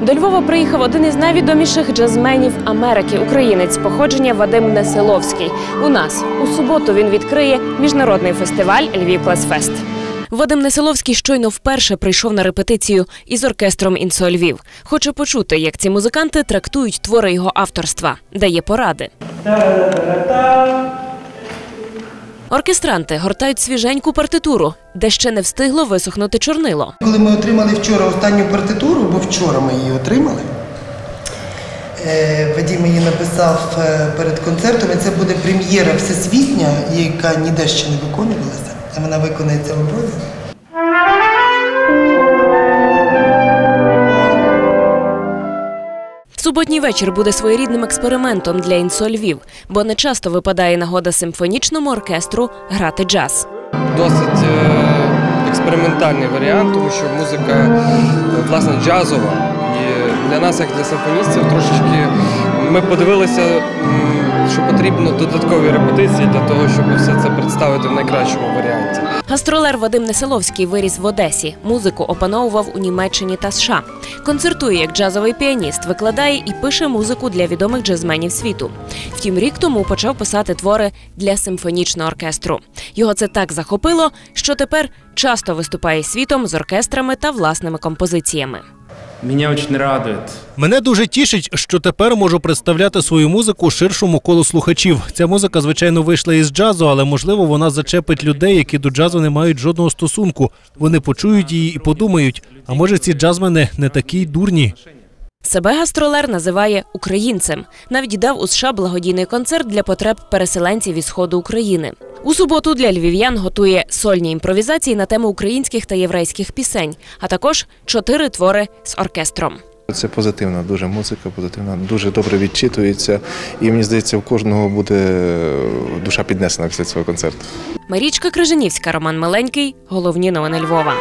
До Львова приїхав один із найвідоміших джазменів Америки, українець походження Вадим Несиловський. У нас у суботу він відкриє міжнародний фестиваль Львів Класфест. Вадим Несиловський щойно вперше прийшов на репетицію із оркестром «Інсо Львів». Хоче почути, як ці музиканти трактують твори його авторства, дає поради. Оркестранти гортають свіженьку партитуру, де ще не встигло висохнути чорнило. Коли ми отримали вчора останню партитуру, бо вчора ми її отримали, Вадім її написав е, перед концертом, і це буде прем'єра всесвітня, яка ніде ще не виконувалася, а вона виконається в Суботній вечір буде своєрідним експериментом для «Інсо Львів», бо не часто випадає нагода симфонічному оркестру грати джаз. досить е, експериментальний варіант, тому що музика е, власне джазова. І для нас, як для симфоністів, трошечки ми подивилися, що потрібно додаткові репетиції для того, щоб все це представити в найкращому варіанті. Гастролер Вадим Несиловський виріс в Одесі. Музику опановував у Німеччині та США. Концертує як джазовий піаніст, викладає і пише музику для відомих джазменів світу. Втім, рік тому почав писати твори для симфонічного оркестру. Його це так захопило, що тепер часто виступає світом з оркестрами та власними композиціями. Меня очень радует. Мене дуже тішить, що тепер можу представляти свою музику ширшому колу слухачів. Ця музика, звичайно, вийшла із джазу, але можливо вона зачепить людей, які до джазу не мають жодного стосунку. Вони почують її і подумають: а може ці джазмени не такі дурні. Себе гастролер називає українцем. Навіть дав у США благодійний концерт для потреб переселенців із сходу України. У суботу для львів'ян готує сольні імпровізації на тему українських та єврейських пісень, а також чотири твори з оркестром. Це позитивна дуже музика, позитивна, дуже добре відчитується. І мені здається, у кожного буде е, душа піднесена після цього концерту. Марічка Крижанівська, Роман Миленький. Головні новини Львова.